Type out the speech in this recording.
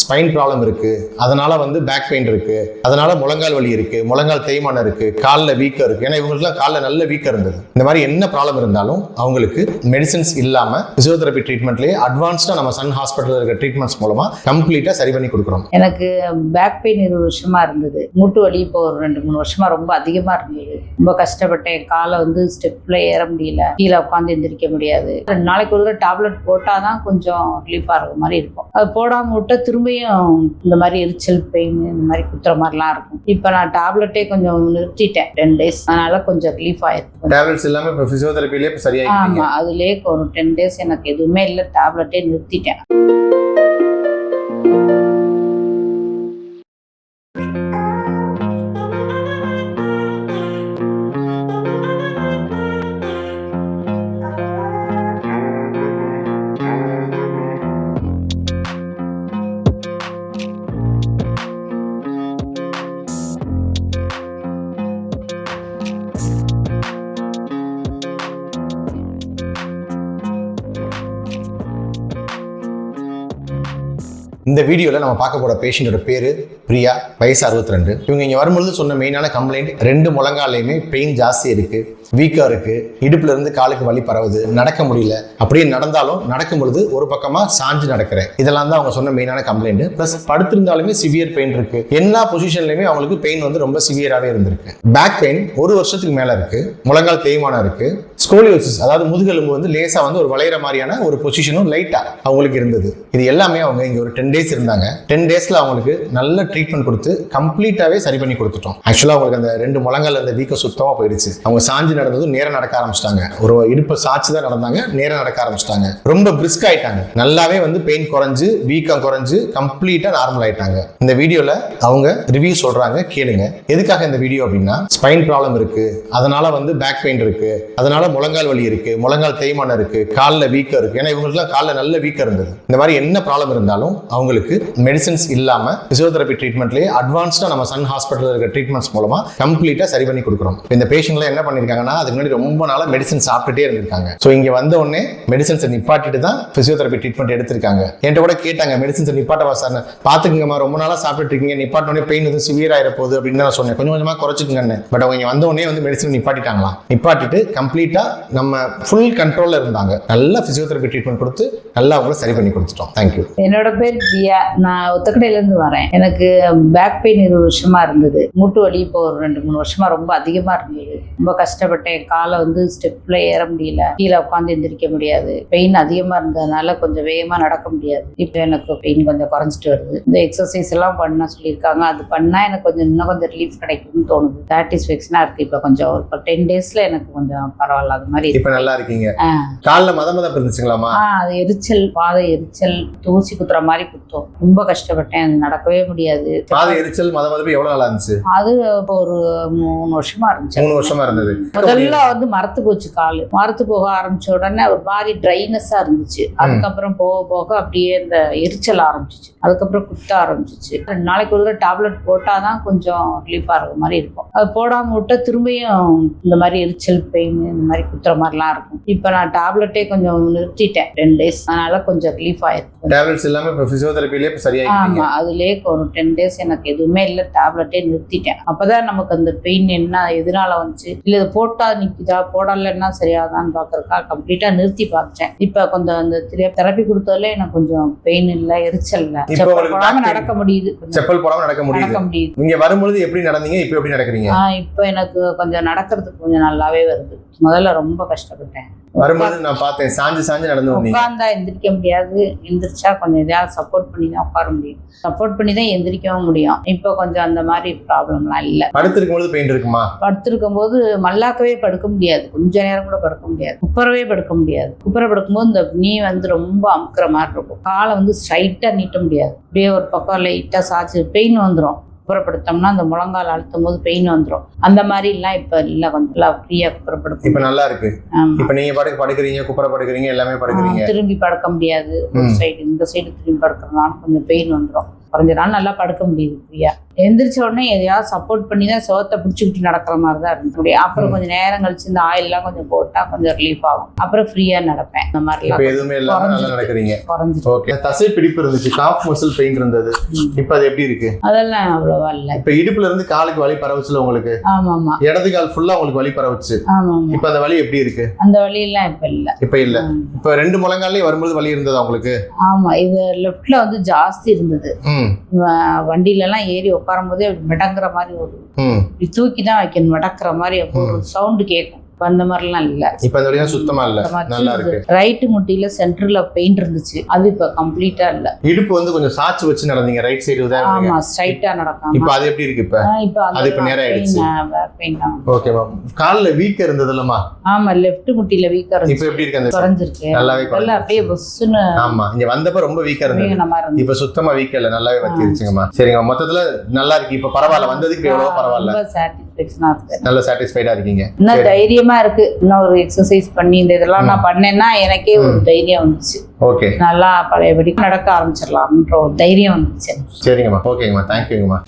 Spine problem இருக்கு. அதனால வந்து பேக் பெயின் இருக்கு. அதனால முழங்கால் வலி இருக்கு. முழங்கால் தேய்மானம் இருக்கு. காலில் வீக்கம் இருக்கு. ஏன்னா இவங்களுக்குலாம் காலில் நல்ல வீக்கம் இருந்தது. இந்த மாதிரி என்ன ப்ராப்ளம் இருந்தாலும் அவங்களுக்கு மெடிசன்ஸ் இல்லாம பிசியோதெரபி ட்ரீட்மெண்ட்லேயே அட்வான்ஸ்டா நம்ம சன் ஹாஸ்பிட்டல் இருக்கிற ட்ரீட்மெண்ட்ஸ் மூலமா கம்ப்ளீட்டா சரி பண்ணி கொடுக்குறோம். எனக்கு பேக் பெயின் இருபது வருஷமா இருந்தது. மூட்டு வலி இப்போ ஒரு ரெண்டு மூணு வருஷமா ரொம்ப அதிகமா இருந்தது. ரொம்ப கஷ்டப்பட்டேன். காலை வந்து ஸ்டெப்ல ஏற முடியல. கீழே உட்காந்து எந்திரிக்க முடியாது. ரெண்டு நாளைக்கு ஒரு டேப்லெட் போட்டாதான் கொஞ்சம் ரிலீஃபா இருக்க மாதிரி இருக்கும். அது போடாம விட்டா திரும்பியும் இந்த மாதிரி எரிச்சல் பெயின் இந்த மாதிரி குத்துற மாதிரிலாம் இருக்கும். இப்போ நான் டேப்லெட்டே கொஞ்சம் நிறுத்திட்டேன் டென் டேஸ் அதனால கொஞ்சம் ரிலீஃப் ஆயிருக்கு. டேப்லெட்ஸ் எல்லாமே இப்போ பிசியோதெரபிலே இப்போ சரியாயிட்டீங்க. ஆமா அதுலயே ஒரு டென் டேஸ் எனக்கு எதுவுமே இல்லை டேப்லெட்டே நிறுத்திட்டேன். இந்த வீடியோவில் நம்ம பார்க்க போகிற பேஷண்ட்டோட பேர் பிரியா வயசு 62 இவங்க இங்கே வரும்பொழுது சொன்ன மெயினான கம்ப்ளைண்ட் ரெண்டு முழங்காலையுமே பெயின் ஜாஸ்தி இருக்குது வீக்காக இருக்குது இடுப்புல இருந்து காலுக்கு வலி பரவுது நடக்க முடியல. அப்படியே நடந்தாலும் நடக்கும் பொழுது ஒரு பக்கமாக சாஞ்சு நடக்கிறேன். இதெல்லாம் தான் அவங்க சொன்ன மெயினான கம்ப்ளைண்ட் ப்ளஸ் படுத்திருந்தாலுமே சிவியர் பெயின் இருக்கு. எல்லா பொசிஷன்லையுமே அவங்களுக்கு பெயின் வந்து ரொம்ப சிவியராகவே இருந்திருக்கு. பேக் பெயின் ஒரு வருஷத்துக்கு மேலே இருக்கு. முழங்கால் தேய்மானம் இருக்கு. ஸ்கோலியோசிஸ் அதாவது முதுகெலும்பு வந்து லேசாக வந்து ஒரு வளையிற மாதிரியான ஒரு பொசிஷனும் லைட்டாக அவங்களுக்கு இருந்தது. இது எல்லாமே அவங்க இங்கே ஒரு டென் டேஸ் இருந்தாங்க. டென் டேஸில் அவங்களுக்கு நல்ல ட்ரீட்மெண்ட் கொடுத்து கம்ப்ளீட்டாகவே சரி பண்ணி கொடுத்துட்டோம். ஆக்சுவலாக அவங்களுக்கு அந்த ரெண்டு முழங்கால் அந்த வீக்கம் சுத்தமாக போயிடுச்சு. அவங்க சாஞ்சு நடந்ததும் நேரம் நடக்க ஆரம்பிச்சிட்டாங்க. ஒரு இடுப்பை சாச்சு தான் நடந்தாங்க நேரம் நடக்க ஆரம்பிச்சிட்டாங்க. ரொம்ப பிரிஸ்க் ஆயிட்டாங்க. நல்லாவே வந்து பெயின் குறைஞ்சு வீக்கம் குறைஞ்சு கம்ப்ளீட்டாக நார்மல் ஆயிட்டாங்க. இந்த வீடியோவில் அவங்க ரிவ்யூ சொல்கிறாங்க கேளுங்க. எதுக்காக இந்த வீடியோ அப்படின்னா ஸ்பைன் ப்ராப்ளம் இருக்குது அதனால வந்து பேக் பெயின் இருக்குது அதனால முழங்கால் வலி இருக்கு முழங்கால் தேய்மானம் இருக்கு காலில் வீக்கம் இருக்கு. ஏன்னா இவங்களுக்குலாம் காலில் நல்ல வீக்கம் இருந்தது. இந்த மாதிரி என்ன ப்ராப்ளம் இருந்தாலும் அவங்களுக்கு மெடிசின்ஸ் இல்லாம பிசியோதெரபி ட்ரீட்மெண்ட்லேயே அட்வான்ஸ்டா நம்ம சன் ஹாஸ்பிட்டல் இருக்க ட்ரீட்மெண்ட்ஸ் மூலமா கம்ப்ளீட்டா சரி பண்ணி கொடுக்குறோம். இந்த பேஷண்ட்லாம் என்ன பண்ணிருக்காங்கன்னா அதுக்கு முன்னாடி ரொம்ப நாளாக மெடிசன் சாப்பிட்டுட்டே இருந்திருக்காங்க. ஸோ இங்க வந்த உடனே மெடிசன்ஸை நிப்பாட்டிட்டு தான் பிசியோதெரபி ட்ரீட்மெண்ட் எடுத்திருக்காங்க. என்கிட்ட கூட கேட்டாங்க மெடிசன்ஸை நிப்பாட்டவா சார் பாத்துக்கங்கம்மா ரொம்ப நாளா சாப்பிட்டு இருக்கீங்க. நிப்பாட்டினோடனே பெயின் எதுவும் சிவியர் ஆயிர போகுது அப்படின்னு நான் சொன்னேன். கொஞ்சம் கொஞ்சமா குறைச்சிக்கங்கன்னு. பட் அவங்க வந்த உடனே வந்து மெடிசன் நிப்பாட்டிட்டாங்களாம். நிப்பாட்டிட்டு கம்ப்ளீட்டா நம்ம ஃபுல் கண்ட்ரோலில் இருந்தாங்க. நல்லா ஃபிசியோதெரபி ட்ரீட்மெண்ட் கொடுத்து நல்லா அவங்கள சரி பண்ணி கொடுத்துட்டோம். தேங்க்யூ என்னோட பேர் ஜியா நான் ஒத்தக்கடையிலேருந்து வரேன். எனக்கு பேக் பெயின் இருபது வருஷமாக இருந்தது. மூட்டு வலி இப்போ ஒரு ரெண்டு மூணு வருஷமாக ரொம்ப அதிகமாக இருந்தது. ரொம்ப கஷ்டப்பட்டேன். காலை வந்து ஸ்டெப்பில் ஏற முடியல. கீழே உட்காந்து எந்திரிக்க முடியாது. பெயின் அதிகமாக இருந்ததுனால கொஞ்சம் வேகமாக நடக்க முடியாது. இப்போ எனக்கு பெயின் கொஞ்சம் குறைஞ்சிட்டு வருது. இந்த எக்ஸசைஸ் எல்லாம் பண்ண சொல்லியிருக்காங்க. அது பண்ணால் எனக்கு கொஞ்சம் இன்னும் கொஞ்சம் ரிலீஃப் கிடைக்கும்னு தோணுது. சாட்டிஸ்ஃபேக்ஷனாக இருக்குது இப்போ கொஞ்சம் இப்போ டென் டேஸில் எனக்கு கொஞ்சம் பரவாயில்ல. அது மாதிரி இப்ப நல்லா இருக்கீங்க. காலில் மத மதம் இருந்துச்சுங்களாமா அது எரிச்சல் பாத எரிச்சல் தூசி குத்துற மாதிரி குத்தும். ரொம்ப கஷ்டப்பட்டேன் அது நடக்கவே முடியாது. பாத எரிச்சல் மத மதப்பு எவ்வளவு நாளா இருந்துச்சு? அது இப்போ ஒரு மூணு வருஷமா இருந்துச்சு. மூணு வருஷமா இருந்தது. முதல்ல வந்து மரத்து போச்சு காலு. மரத்து போக ஆரம்பிச்ச உடனே ஒரு மாதிரி ட்ரைனஸா இருந்துச்சு. அதுக்கப்புறம் போக போக அப்படியே இந்த எரிச்சல் ஆரம்பிச்சிச்சு. அதுக்கப்புறம் குத்த ஆரம்பிச்சிச்சு. ரெண்டு நாளைக்கு ஒரு டேப்லெட் போட்டாதான் கொஞ்சம் ரிலீஃபா இருக்க மாதிரி இருக்கும். அது போடாம விட்டா திரும்பியும் இந்த மாதிரி எரிச்சல் பெயின் இந்த மாதிரி குத்துற மாதிரிலாம் இருக்கும். இப்போ நான் டேப்லெட்டே கொஞ்சம் நிறுத்திட்டேன் டென் டேஸ் அதனால கொஞ்சம் ரிலீஃப் ஆயிருக்கு. டேப்லெட்ஸ் எல்லாமே இப்போ பிசியோதெரபிலே இப்போ சரியாயிட்டீங்க ஆமா அதுலயே ஒரு டென் டேஸ் எனக்கு எதுவுமே இல்லை டேப்லெட்டே நிறுத்திட்டேன். அப்பதான் நமக்கு அந்த பெயின் என்ன எதனால வந்துச்சு? இல்ல இது போட்டா நிக்குதா போடலைன்னா சரியாதான்னு பாக்குறக்கா கம்ப்ளீட்டா நிறுத்தி பார்த்தேன் இப்ப கொஞ்சம் அந்த தெரப்பி கொடுத்ததுல எனக்கு கொஞ்சம் பெயின் இல்ல எரிச்சல் இல்ல? நடக்க முடியுது. செப்பல் போடாம நடக்க முடியுது. நடக்க முடியுது. நீங்க வரும்பொழுது எப்படி நடந்தீங்க இப்போ எப்படி நடக்கிறீங்க? இப்ப எனக்கு கொஞ்சம் நடக்கிறதுக்கு கொஞ்சம் நல்லாவே வருது. முதல்ல ரொம்ப கஷ்டப்பட்டேன். வரும்போது நான் பார்த்தேன் சாஞ்சு சாஞ்சு நடந்து உட்காந்தா எந்திரிக்க முடியாது எந்திரிச்சா கொஞ்சம் எதையாவது சப்போர்ட் பண்ணி தான் உட்கார முடியும். சப்போர்ட் பண்ணி தான் எந்திரிக்கவும் முடியும். இப்போ கொஞ்சம் அந்த மாதிரி ப்ராப்ளம்லாம் இல்லை. படுத்திருக்கும் பொழுது பெயின் இருக்குமா? படுத்திருக்கும் போது மல்லாக்கவே படுக்க முடியாது. கொஞ்ச நேரம் கூட படுக்க முடியாது. குப்பரவே படுக்க முடியாது. குப்பரை படுக்கும்போது இந்த நீ வந்து ரொம்ப அமுக்குற மாதிரி இருக்கும். காலை வந்து ஸ்ட்ரைட்டாக நீட்ட முடியாது. அப்படியே ஒரு பக்கம் லைட்டாக சாச்சு பெயின் வந்துடும் குப்புறப்படுத்தோம்னா அந்த முழங்கால் அழுத்தும் போது பெயின் வந்துடும் அந்த மாதிரிலாம் இப்போ இல்லை கொஞ்சம் நல்லா ஃப்ரீயாக குப்புறப்படுத்த இப்ப நல்லா இருக்கு. இப்ப நீங்க பாட்டுக்கு படுக்கிறீங்க குப்புற படுக்கிறீங்க எல்லாமே படுக்கிறீங்க. திரும்பி படுக்க முடியாது. ஒரு. சைடு இந்த சைடு திரும்பி படுக்கிறதுனால கொஞ்சம் பெயின் வந்துடும் குறைஞ்ச நாள் நல்லா படுக்க முடியுது ஃப்ரீயா எந்திரிச்ச உடனே எதையாவது சப்போர்ட் பண்ணி தான் சோத்தை பிடிச்சிக்கிட்டு நடக்கிற மாதிரி தான் இருந்தது அப்புறம் கொஞ்சம் நேரம் கழிச்சு இந்த ஆயில்லாம் கொஞ்சம் போட்டா கொஞ்சம் ரிலீஃப் ஆகும். அப்புறம் ஃப்ரீயா நடப்பேன். இந்த இப்போ மாதிரிலாம் எதுவுமே இல்லாம நல்லா. நடக்கிறீங்க. குறைஞ்சிட்டு ஓகே தசை பிடிப்பு இருந்துச்சு. காஃப் மசில் பெயின் இருந்தது. இப்போ அது எப்படி இருக்கு? அதெல்லாம் அவ்வளவா இல்லை. இப்போ இடுப்புல இருந்து காலுக்கு வலி பரவுச்சுல உங்களுக்கு? ஆமா ஆமா இடது கால் ஃபுல்லா உங்களுக்கு வலி பரவுச்சு. ஆமா ஆமா இப்போ அந்த வலி எப்படி இருக்கு? அந்த வழியெல்லாம் இப்ப இல்ல. இப்போ இல்ல. இப்போ ரெண்டு முழங்காலே வரும்போது வலி இருந்ததா உங்களுக்கு? ஆமா. இது லெஃப்ட்ல வந்து ஜாஸ்தி இருந்தது. வண்டியில எல்லாம் ஏறி உட்காரும் போதே மிடங்குற மாதிரி ஒரு இப்படி தூக்கி தான் வைக்கணும் மிடக்குற மாதிரி அப்போ ஒரு சவுண்டு கேட்கும் இப்ப அந்த மாதிரிலாம் இல்ல. இப்போ அந்த வலியும் சுத்தமா இல்ல. நல்லா இருக்கு. ரைட்டு முட்டியில சென்டர்ல பெயின் இருந்துச்சு. அது இப்ப கம்ப்ளீட்டா இல்ல. இடுப்பு வந்து கொஞ்சம் சாச்சு வச்சு நடந்தீங்க. ரைட் சைடு தான் ஆமா ஸ்ட்ரைட்டா நடக்காம. இப்போ அது எப்படி இருக்கு இப்போ? இப்ப அது இப்ப நேரா ஆயிடுச்சு. பெயின் தான். ஓகே மேம் காலில் வீக் இருந்தது இல்லம்மா ஆமா லெஃப்ட் முட்டியில வீக்கா இப்போ இருந்துச்சு. எப்படி இருக்கு அந்த குறைஞ்சிருக்கு. நல்லாவே நல்லா அப்படியே புஷ்ஷுன்னு ஆமா இங்க வந்தப்ப ரொம்ப வீக்கா இருந்தது. இப்ப சுத்தமா வீக்கா இல்ல. நல்லாவே வத்திருச்சுங்கம்மா. சரிங்க மொத்தத்துல நல்லா இருக்கு. இப்ப பரவாயில்ல. வந்ததுக்கு இப்ப எவ்வளவு பரவாயில்ல. இருக்கு நல்ல சாட்டிஸ்ஃபைடா இருக்கீங்க. இன்னும் தைரியமா இருக்கு. இன்னும் ஒரு எக்ஸசைஸ் பண்ணி இந்த இதெல்லாம் நான் பண்ணேன்னா எனக்கே ஒரு தைரியம் வந்துச்சு. ஓகே. நல்லா பழையபடி நடக்க ஆரம்பிச்சிடலாம்ன்ற ஒரு தைரியம் வந்துச்சு. சரிங்கம்மா. ஓகேங்கம்மா. தேங்க்யூங்கம்மா